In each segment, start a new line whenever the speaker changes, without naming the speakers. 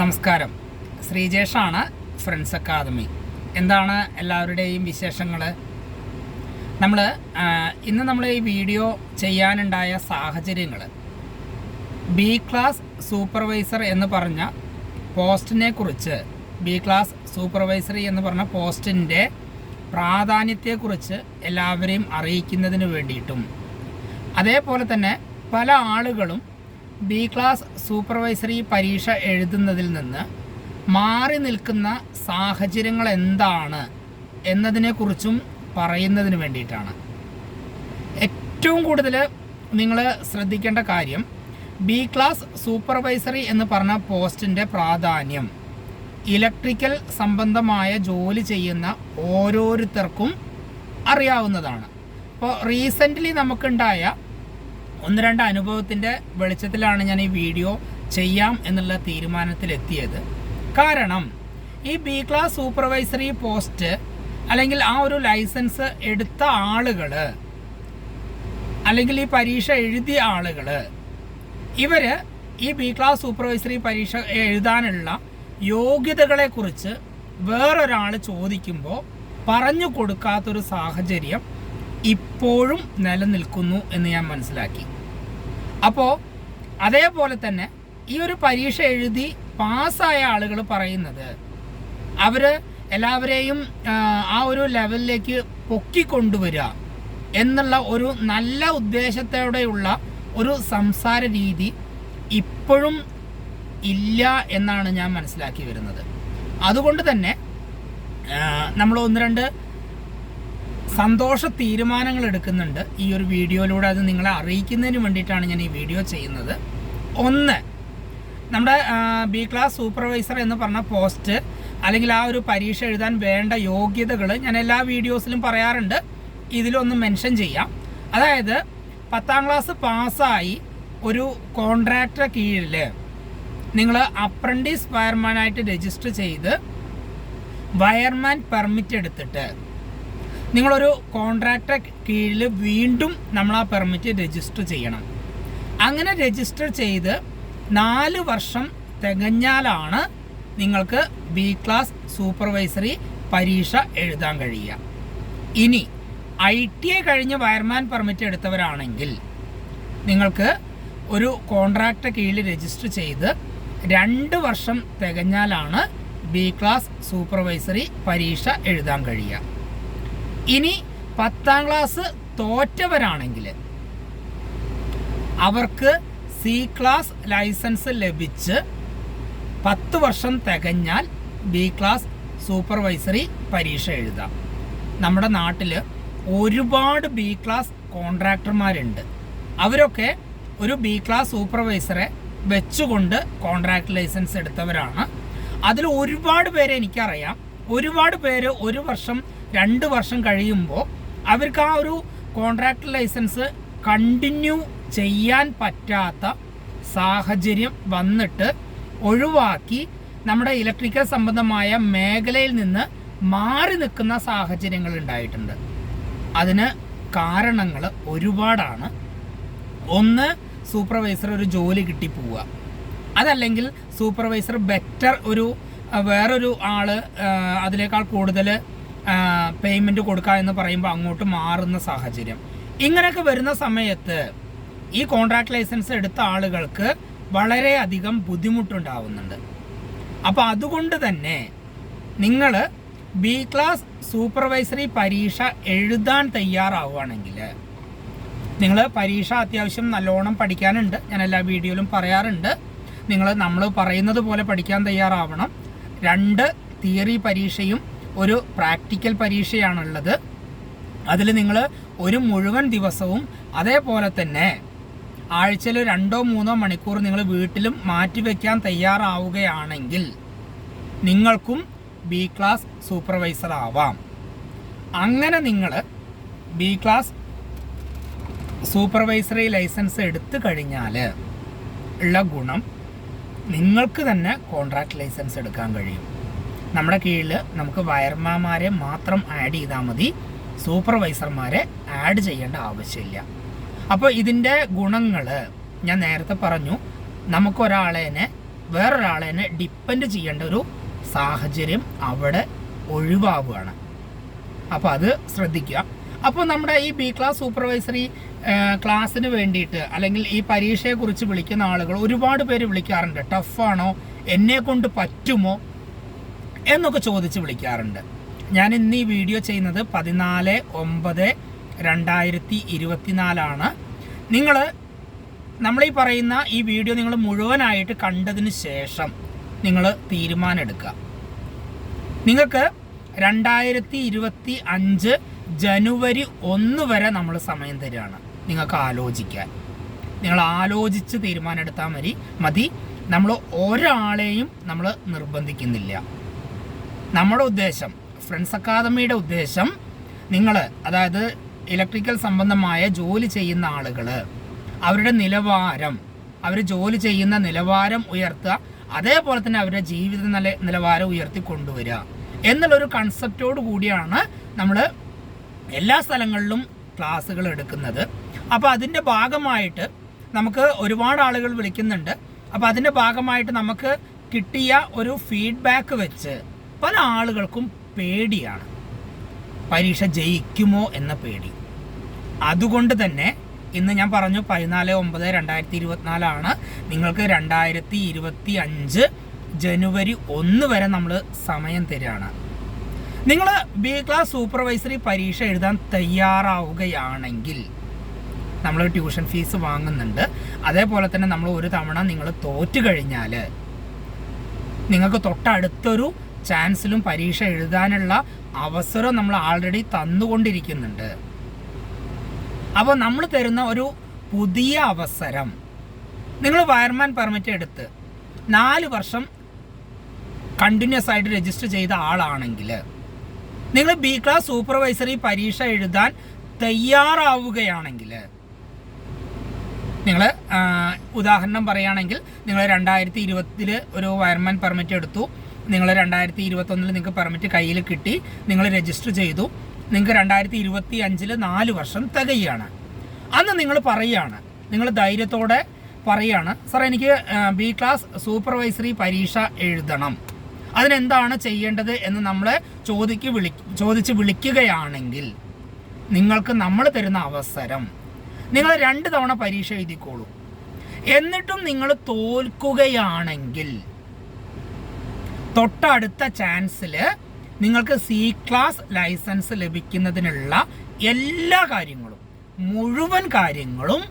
നമസ്കാരം. ശ്രീജേഷാണ് friends academy. എന്താണ് എല്ലാവരുടെയും വിശേഷങ്ങൾ നമ്മൾ ഇന്ന് നമ്മൾ ഈ വീഡിയോ ചെയ്യാനുണ്ടായ സാഹചര്യങ്ങൾ ബി ക്ലാസ് സൂപ്പർവൈസർ എന്ന് പറഞ്ഞ പോസ്റ്റിനെ കുറിച്ച് ബി ക്ലാസ് സൂപ്പർവൈസറി എന്ന് പറഞ്ഞ പോസ്റ്റിന്റെ പ്രാധാന്യത്തെക്കുറിച്ച് എല്ലാവരെയും അറിയിക്കുന്നതിന് വേണ്ടിയിട്ടും അതേപോലെ തന്നെ പല ആളുകളും ബി ക്ലാസ് സൂപ്പർവൈസറി പരീക്ഷ എഴുതുന്നതിൽ നിന്ന് മാറി നിൽക്കുന്ന സാഹചര്യങ്ങൾ എന്താണ് എന്നതിനെക്കുറിച്ചും പറയുന്നതിന് വേണ്ടിയിട്ടാണ്. ഏറ്റവും കൂടുതൽ നിങ്ങൾ ശ്രദ്ധിക്കേണ്ട കാര്യം ബി ക്ലാസ് സൂപ്പർവൈസറി എന്ന് പറഞ്ഞ പോസ്റ്റിന്റെ പ്രാധാന്യം ഇലക്ട്രിക്കൽ സംബന്ധമായ ജോലി ചെയ്യുന്ന ഓരോരുത്തർക്കും അറിയാവുന്നതാണ്. ഇപ്പോൾ റീസെന്റ്ലി നമുക്കുണ്ടായ ഒന്ന് രണ്ട് അനുഭവത്തിന്റെ വെളിച്ചത്തിലാണ് ഞാൻ ഈ വീഡിയോ ചെയ്യാം എന്നുള്ള തീരുമാനത്തിലെത്തിയത്. കാരണം ഈ ബി ക്ലാസ് സൂപ്പർവൈസറി പോസ്റ്റ് അല്ലെങ്കിൽ ആ ഒരു ലൈസൻസ് എടുത്ത ആളുകൾ അല്ലെങ്കിൽ ഈ പരീക്ഷ എഴുതിയ ആളുകൾ ഇവർ ഈ ബി ക്ലാസ് സൂപ്പർവൈസറി പരീക്ഷ എഴുതാനുള്ള യോഗ്യതകളെക്കുറിച്ച് വേറൊരാൾ ചോദിക്കുമ്പോൾ പറഞ്ഞു കൊടുക്കാത്തൊരു സാഹചര്യം ഇപ്പോഴും നിലനിൽക്കുന്നു എന്ന് ഞാൻ മനസ്സിലാക്കി. അപ്പോൾ അതേപോലെ തന്നെ ഈ ഒരു പരീക്ഷ എഴുതി പാസ്സായ ആളുകൾ പറയുന്നത് അവർ എല്ലാവരെയും ആ, ഒരു ലെവലിലേക്ക് പൊക്കിക്കൊണ്ടുവരിക എന്നുള്ള ഒരു നല്ല ഉദ്ദേശത്തോടെയുള്ള ഒരു സംസാര രീതി ഇപ്പോഴും ഇല്ല എന്നാണ് ഞാൻ മനസ്സിലാക്കി വരുന്നത്. അതുകൊണ്ട് തന്നെ നമ്മൾ ഒന്ന് രണ്ട് സന്തോഷ തീരുമാനങ്ങൾ എടുക്കുന്നുണ്ട്. ഈ ഒരു വീഡിയോയിലൂടെ അത് നിങ്ങളെ അറിയിക്കുന്നതിന് വേണ്ടിയിട്ടാണ് ഞാൻ ഈ വീഡിയോ ചെയ്യുന്നത്. ഒന്ന് നമ്മുടെ ബി ക്ലാസ് സൂപ്പർവൈസർ എന്ന് പറഞ്ഞ പോസ്റ്റ് അല്ലെങ്കിൽ ആ ഒരു പരീക്ഷ എഴുതാൻ വേണ്ട യോഗ്യതകൾ ഞാൻ എല്ലാ വീഡിയോസിലും പറയാറുണ്ട്. ഇതിലൊന്ന് മെൻഷൻ ചെയ്യാം. അതായത് പത്താം ക്ലാസ് പാസ്സായി ഒരു കോൺട്രാക്ടറെ കീഴിൽ നിങ്ങൾ അപ്രന്റീസ് വയർമാനായിട്ട് രജിസ്റ്റർ ചെയ്ത് വയർമാൻ പെർമിറ്റ് എടുത്തിട്ട് നിങ്ങളൊരു കോൺട്രാക്ടറെ കീഴിൽ വീണ്ടും നമ്മൾ ആ പെർമിറ്റ് രജിസ്റ്റർ ചെയ്യണം. അങ്ങനെ രജിസ്റ്റർ ചെയ്ത് നാല് വർഷം തികഞ്ഞാലാണ് നിങ്ങൾക്ക് ബി ക്ലാസ് സൂപ്പർവൈസറി പരീക്ഷ എഴുതാൻ കഴിയുക. ഇനി ഐ ടി ഐ കഴിഞ്ഞ് വയർമാൻ പെർമിറ്റ് എടുത്തവരാണെങ്കിൽ നിങ്ങൾക്ക് ഒരു കോൺട്രാക്ട് കീഴിൽ രജിസ്റ്റർ ചെയ്ത് രണ്ട് വർഷം തികഞ്ഞാലാണ് ബി ക്ലാസ് സൂപ്പർവൈസറി പരീക്ഷ എഴുതാൻ കഴിയുക. ഇനി പത്താം ക്ലാസ് തോറ്റവരാണെങ്കിൽ അവർക്ക് സി ക്ലാസ് ലൈസൻസ് ലഭിച്ച് പത്ത് വർഷം തികഞ്ഞാൽ ബി ക്ലാസ് സൂപ്പർവൈസറി പരീക്ഷ എഴുതാം. നമ്മുടെ നാട്ടിൽ ഒരുപാട് ബി ക്ലാസ് കോൺട്രാക്ടർമാരുണ്ട് അവരൊക്കെ ഒരു ബി ക്ലാസ് സൂപ്പർവൈസറെ വെച്ചുകൊണ്ട് കോൺട്രാക്ട് ലൈസൻസ് എടുത്തവരാണ്. അതിൽ ഒരുപാട് പേരെ എനിക്കറിയാം. ഒരുപാട് പേര് ഒരു വർഷം രണ്ട് വർഷം കഴിയുമ്പോൾ അവർക്ക് ആ ഒരു കോൺട്രാക്ട് ലൈസൻസ് കണ്ടിന്യൂ ചെയ്യാൻ പറ്റാത്ത സാഹചര്യം വന്നിട്ട് ഒഴിവാക്കി നമ്മുടെ ഇലക്ട്രിക്കൽ സംബന്ധമായ മേഖലയിൽ നിന്ന് മാറി നിൽക്കുന്ന സാഹചര്യങ്ങൾ ഉണ്ടായിട്ടുണ്ട്. അതിന് കാരണങ്ങൾ ഒരുപാടാണ്. ഒന്ന് സൂപ്പർവൈസർ ഒരു ജോലി കിട്ടി പോവുക. അതല്ലെങ്കിൽ സൂപ്പർവൈസർ ബെറ്റർ ഒരു വേറൊരു ആൾ അതിനേക്കാൾ കൂടുതൽ പേയ്മെന്റ് കൊടുക്കുക എന്ന് പറയുമ്പോൾ അങ്ങോട്ട് മാറുന്ന സാഹചര്യം. ഇങ്ങനെയൊക്കെ വരുന്ന സമയത്ത് ഈ കോൺട്രാക്ട് ലൈസൻസ് എടുത്ത ആളുകൾക്ക് വളരെയധികം ബുദ്ധിമുട്ടുണ്ടാവുന്നുണ്ട്. അപ്പോൾ അതുകൊണ്ട് തന്നെ നിങ്ങൾ ബി ക്ലാസ് സൂപ്പർവൈസറി പരീക്ഷ എഴുതാൻ തയ്യാറാവുകയാണെങ്കിൽ നിങ്ങൾ പരീക്ഷ അത്യാവശ്യം നല്ലോണം പഠിക്കാനുണ്ട്. ഞാൻ എല്ലാ വീഡിയോയിലും പറയാറുണ്ട്. നിങ്ങൾ നമ്മൾ പറയുന്നത് പോലെ പഠിക്കാൻ തയ്യാറാവണം. രണ്ട് തിയറി പരീക്ഷയും ഒരു പ്രാക്ടിക്കൽ പരീക്ഷയാണുള്ളത്. അതിൽ നിങ്ങൾ ഒരു മുഴുവൻ ദിവസവും അതേപോലെ തന്നെ ആഴ്ചയിൽ രണ്ടോ മൂന്നോ മണിക്കൂർ നിങ്ങൾ വീട്ടിലും മാറ്റിവെക്കാൻ തയ്യാറാവുകയാണെങ്കിൽ നിങ്ങൾക്കും ബി ക്ലാസ് സൂപ്പർവൈസർ ആവാം. അങ്ങനെ നിങ്ങൾ ബി ക്ലാസ് സൂപ്പർവൈസറി ലൈസൻസ് എടുത്തു കഴിഞ്ഞാൽ ഉള്ള ഗുണം നിങ്ങൾക്ക് തന്നെ കോൺട്രാക്ട് ലൈസൻസ് എടുക്കാൻ കഴിയും. നമ്മുടെ കീഴിൽ നമുക്ക് വയർമാന്മാരെ മാത്രം ആഡ് ചെയ്താൽ മതി. സൂപ്പർവൈസർമാരെ ആഡ് ചെയ്യേണ്ട ആവശ്യമില്ല. അപ്പോൾ ഇതിന്റെ ഗുണങ്ങൾ ഞാൻ നേരത്തെ പറഞ്ഞു. നമുക്കൊരാളേനെ വേറൊരാളേനെ ഡിപ്പെൻഡ് ചെയ്യേണ്ട ഒരു സാഹചര്യം അവിടെ ഒഴിവാവുകയാണ്. അപ്പോൾ അത് ശ്രദ്ധിക്കുക. അപ്പോൾ നമ്മുടെ ഈ ബി ക്ലാസ് സൂപ്പർവൈസറി ക്ലാസ്സിന് വേണ്ടിയിട്ട് അല്ലെങ്കിൽ ഈ പരീക്ഷയെക്കുറിച്ച് വിളിക്കുന്ന ആളുകൾ ഒരുപാട് പേര് വിളിക്കാറുണ്ട്. ടഫാണോ എന്നെ കൊണ്ട് പറ്റുമോ? എന്നൊക്കെ ചോദിച്ച് വിളിക്കാറുണ്ട്. ഞാൻ ഇന്ന് ഈ വീഡിയോ ചെയ്യുന്നത് പതിനാല് ഒമ്പത് രണ്ടായിരത്തി ഇരുപത്തിനാലാണ്. നിങ്ങൾ നമ്മളീ പറയുന്ന ഈ വീഡിയോ നിങ്ങൾ മുഴുവനായിട്ട് കണ്ടതിന് ശേഷം നിങ്ങൾ തീരുമാനം എടുക്കുക നിങ്ങൾക്ക് രണ്ടായിരത്തി ഇരുപത്തി അഞ്ച് ജനുവരി ഒന്ന് വരെ നമ്മൾ സമയം തരികയാണ്. നിങ്ങൾക്ക് ആലോചിക്കാൻ. നിങ്ങൾ ആലോചിച്ച് തീരുമാനമെടുത്താൽ മതി. മതി. നമ്മൾ ഒരാളെയും നമ്മൾ നിർബന്ധിക്കുന്നില്ല. നമ്മുടെ ഉദ്ദേശം ഫ്രണ്ട്സ് അക്കാദമിയുടെ ഉദ്ദേശം നിങ്ങൾ അതായത് ഇലക്ട്രിക്കൽ സംബന്ധമായ ജോലി ചെയ്യുന്ന ആളുകൾ അവരുടെ നിലവാരം അവർ ജോലി ചെയ്യുന്ന നിലവാരം ഉയർത്തുക അതേപോലെ തന്നെ അവരുടെ ജീവിത നില നിലവാരം ഉയർത്തി കൊണ്ടുവരിക എന്നുള്ളൊരു കൺസെപ്റ്റോട് കൂടിയാണ് നമ്മൾ എല്ലാ സ്ഥലങ്ങളിലും ക്ലാസ്സുകൾ എടുക്കുന്നത്. അപ്പോൾ അതിന്റെ ഭാഗമായിട്ട് നമുക്ക് ഒരുപാട് ആളുകൾ വിളിക്കുന്നുണ്ട്. അപ്പോൾ അതിന്റെ ഭാഗമായിട്ട് നമുക്ക് കിട്ടിയ ഒരു ഫീഡ്ബാക്ക് വെച്ച് പല ആളുകൾക്കും പേടിയാണ്. പരീക്ഷ ജയിക്കുമോ എന്ന പേടി. അതുകൊണ്ട് തന്നെ ഇന്ന് ഞാൻ പറഞ്ഞു പതിനാല് ഒമ്പത് രണ്ടായിരത്തി ഇരുപത്തിനാലാണ് നിങ്ങൾക്ക് രണ്ടായിരത്തി ഇരുപത്തി അഞ്ച് ജനുവരി ഒന്ന് വരെ നമ്മൾ സമയം തരികയാണ് നിങ്ങൾ ബി ക്ലാസ് സൂപ്പർവൈസറി പരീക്ഷ എഴുതാൻ തയ്യാറാവുകയാണെങ്കിൽ നമ്മൾ ട്യൂഷൻ ഫീസ് വാങ്ങുന്നുണ്ട്. അതേപോലെ തന്നെ നമ്മൾ ഒരു തവണ നിങ്ങൾ തോറ്റു കഴിഞ്ഞാൽ നിങ്ങൾക്ക് തൊട്ടടുത്തൊരു ചാൻസിലും പരീക്ഷ എഴുതാനുള്ള അവസരം നമ്മൾ ആൾറെഡി തന്നുകൊണ്ടിരിക്കുന്നുണ്ട്. അപ്പോൾ നമ്മൾ തരുന്ന ഒരു പുതിയ അവസരം. നിങ്ങൾ വയർമാൻ പെർമിറ്റ് എടുത്ത് നാല് വർഷം കണ്ടിന്യൂസ് ആയിട്ട് രജിസ്റ്റർ ചെയ്ത ആളാണെങ്കിൽ നിങ്ങൾ ബി ക്ലാസ് സൂപ്പർവൈസറി പരീക്ഷ എഴുതാൻ തയ്യാറാവുകയാണെങ്കിൽ നിങ്ങൾ ഉദാഹരണം പറയുകയാണെങ്കിൽ നിങ്ങൾ രണ്ടായിരത്തി ഇരുപത്തിൽ ഒരു വയർമാൻ പെർമിറ്റ് എടുത്തു. നിങ്ങൾ രണ്ടായിരത്തി ഇരുപത്തൊന്നിൽ നിങ്ങൾക്ക് പെർമിറ്റ് കയ്യിൽ കിട്ടി. നിങ്ങൾ രജിസ്റ്റർ ചെയ്തു. നിങ്ങൾക്ക് രണ്ടായിരത്തി ഇരുപത്തി അഞ്ചിൽ നാല് വർഷം തികയാണ്. അന്ന് നിങ്ങൾ പറയുകയാണ് നിങ്ങൾ ധൈര്യത്തോടെ പറയുകയാണ് സാർ എനിക്ക് ബി ക്ലാസ് സൂപ്പർവൈസറി പരീക്ഷ എഴുതണം. അതിനെന്താണ് ചെയ്യേണ്ടത്? എന്ന് നമ്മളെ ചോദിക്ക് വിളി ചോദിച്ച് വിളിക്കുകയാണെങ്കിൽ നിങ്ങൾക്ക് നമ്മൾ തരുന്ന അവസരം നിങ്ങൾ രണ്ട് തവണ പരീക്ഷ എഴുതിക്കോളൂ. എന്നിട്ടും നിങ്ങൾ തോൽക്കുകയാണെങ്കിൽ തൊട്ടടുത്ത ചാൻസിൽ നിങ്ങൾക്ക് സി ക്ലാസ് ലൈസൻസ് ലഭിക്കുന്നതിനുള്ള എല്ലാ കാര്യങ്ങളും മുഴുവൻ കാര്യങ്ങളും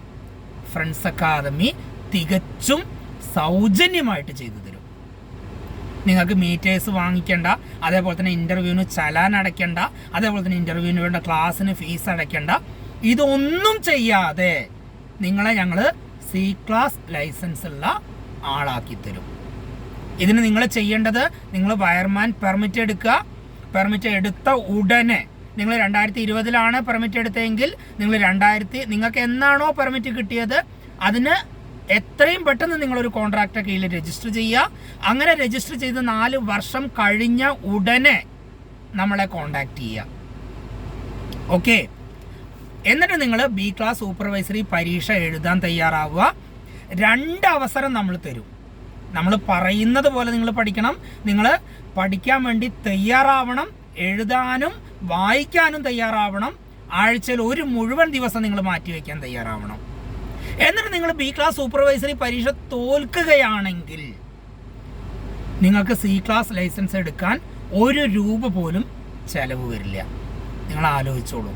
ഫ്രണ്ട്സ് അക്കാദമി തികച്ചും സൗജന്യമായിട്ട് ചെയ്തു തരും. നിങ്ങൾക്ക് മീറ്റേഴ്സ് വാങ്ങിക്കേണ്ട അതേപോലെ തന്നെ ഇന്റർവ്യൂവിന് ചലാൻ അടയ്ക്കേണ്ട അതേപോലെ തന്നെ ഇന്റർവ്യൂവിന് വേണ്ട ക്ലാസ്സിന് ഫീസ് അടയ്ക്കേണ്ട. ഇതൊന്നും ചെയ്യാതെ നിങ്ങളെ ഞങ്ങൾ സി ക്ലാസ് ലൈസൻസ് ഉള്ള ആളാക്കി തരും. ഇതിന് നിങ്ങൾ ചെയ്യേണ്ടത് നിങ്ങൾ വയർമാൻ പെർമിറ്റ് എടുക്കുക. പെർമിറ്റ് എടുത്ത ഉടനെ നിങ്ങൾ രണ്ടായിരത്തി ഇരുപതിലാണ് പെർമിറ്റ് എടുത്തതെങ്കിൽ നിങ്ങൾ രണ്ടായിരത്തി നിങ്ങൾക്ക് എന്നാണോ പെർമിറ്റ് കിട്ടിയത് അതിന് എത്രയും പെട്ടെന്ന് നിങ്ങളൊരു കോൺട്രാക്റ്റ് കീഴിൽ രജിസ്റ്റർ ചെയ്യുക. അങ്ങനെ രജിസ്റ്റർ ചെയ്ത് നാല് വർഷം കഴിഞ്ഞ ഉടനെ നമ്മളെ കോണ്ടാക്ട് ചെയ്യുക. ഓക്കെ എന്നിട്ട് നിങ്ങൾ ബി ക്ലാസ് സൂപ്പർവൈസറി പരീക്ഷ എഴുതാൻ തയ്യാറാവുക. രണ്ട് അവസരം നമ്മൾ തരും. നമ്മൾ പറയുന്നത് പോലെ നിങ്ങൾ പഠിക്കണം. നിങ്ങൾ പഠിക്കാൻ വേണ്ടി തയ്യാറാവണം എഴുതാനും വായിക്കാനും തയ്യാറാവണം. ആഴ്ചയിൽ ഒരു മുഴുവൻ ദിവസം നിങ്ങൾ മാറ്റിവെക്കാൻ തയ്യാറാവണം. എന്നിട്ട് നിങ്ങൾ ബി ക്ലാസ് സൂപ്പർവൈസറി പരീക്ഷ തോൽക്കുകയാണെങ്കിൽ നിങ്ങൾക്ക് സി ക്ലാസ് ലൈസൻസ് എടുക്കാൻ ഒരു രൂപ പോലും ചെലവ് വരില്ല. നിങ്ങൾ ആലോചിച്ചോളൂ.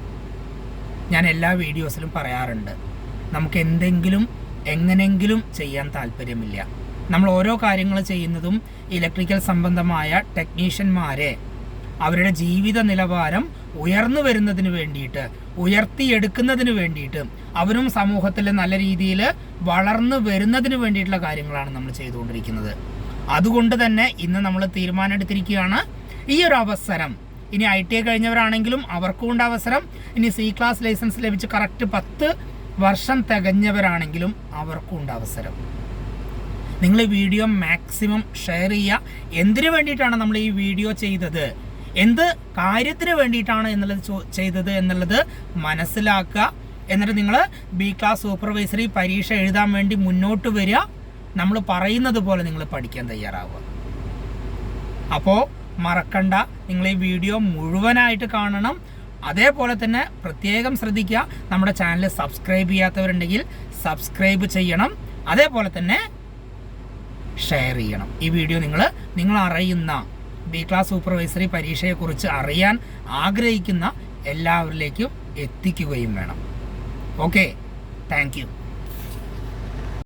ഞാൻ എല്ലാ വീഡിയോസിലും പറയാറുണ്ട്. നമുക്ക് എന്തെങ്കിലും എങ്ങനെങ്കിലും ചെയ്യാൻ താല്പര്യമില്ല. നമ്മൾ ഓരോ കാര്യങ്ങൾ ചെയ്യുന്നതും ഇലക്ട്രിക്കൽ സംബന്ധമായ ടെക്നീഷ്യന്മാരെ അവരുടെ ജീവിത നിലവാരം ഉയർന്നു വരുന്നതിന് വേണ്ടിയിട്ട് ഉയർത്തിയെടുക്കുന്നതിന് വേണ്ടിയിട്ട് അവരും സമൂഹത്തിൽ നല്ല രീതിയിൽ വളർന്നു വരുന്നതിന് വേണ്ടിയിട്ടുള്ള കാര്യങ്ങളാണ് നമ്മൾ ചെയ്തുകൊണ്ടിരിക്കുന്നത്. അതുകൊണ്ട് തന്നെ ഇന്ന് നമ്മൾ തീരുമാനമെടുത്തിരിക്കുകയാണ്. ഈ ഒരു അവസരം ഇനി ഐ ടി ഐ കഴിഞ്ഞവരാണെങ്കിലും അവർക്കും ഉണ്ട് അവസരം. ഇനി സി ക്ലാസ് ലൈസൻസ് ലഭിച്ച് കറക്റ്റ് പത്ത് വർഷം തികഞ്ഞവരാണെങ്കിലും അവർക്കും ഉണ്ട് അവസരം. നിങ്ങൾ വീഡിയോ മാക്സിമം ഷെയർ ചെയ്യുക. എന്തിനു വേണ്ടിയിട്ടാണ് നമ്മൾ ഈ വീഡിയോ ചെയ്തത്? എന്ത് കാര്യത്തിന് വേണ്ടിയിട്ടാണ് എന്നുള്ളത് ചെയ്തത് എന്നുള്ളത് മനസ്സിലാക്കുക. എന്നിട്ട് നിങ്ങൾ ബി ക്ലാസ് സൂപ്പർവൈസറി പരീക്ഷ എഴുതാൻ വേണ്ടി മുന്നോട്ട് വരിക. നമ്മൾ പറയുന്നത് പോലെ നിങ്ങൾ പഠിക്കാൻ തയ്യാറാവുക. അപ്പോൾ മറക്കണ്ട. നിങ്ങൾ ഈ വീഡിയോ മുഴുവനായിട്ട് കാണണം. അതേപോലെ തന്നെ പ്രത്യേകം ശ്രദ്ധിക്കുക. നമ്മുടെ ചാനൽ സബ്സ്ക്രൈബ് ചെയ്യാത്തവരുണ്ടെങ്കിൽ സബ്സ്ക്രൈബ് ചെയ്യണം. അതേപോലെ തന്നെ ഷെയർ ചെയ്യണം. ഈ വീഡിയോ നിങ്ങൾ നിങ്ങൾ അറിയുന്ന ബി ക്ലാസ് സൂപ്പർവൈസറി പരീക്ഷയെക്കുറിച്ച് അറിയാൻ ആഗ്രഹിക്കുന്ന എല്ലാവരിലേക്കും എത്തിക്കുകയും വേണം. Okay thank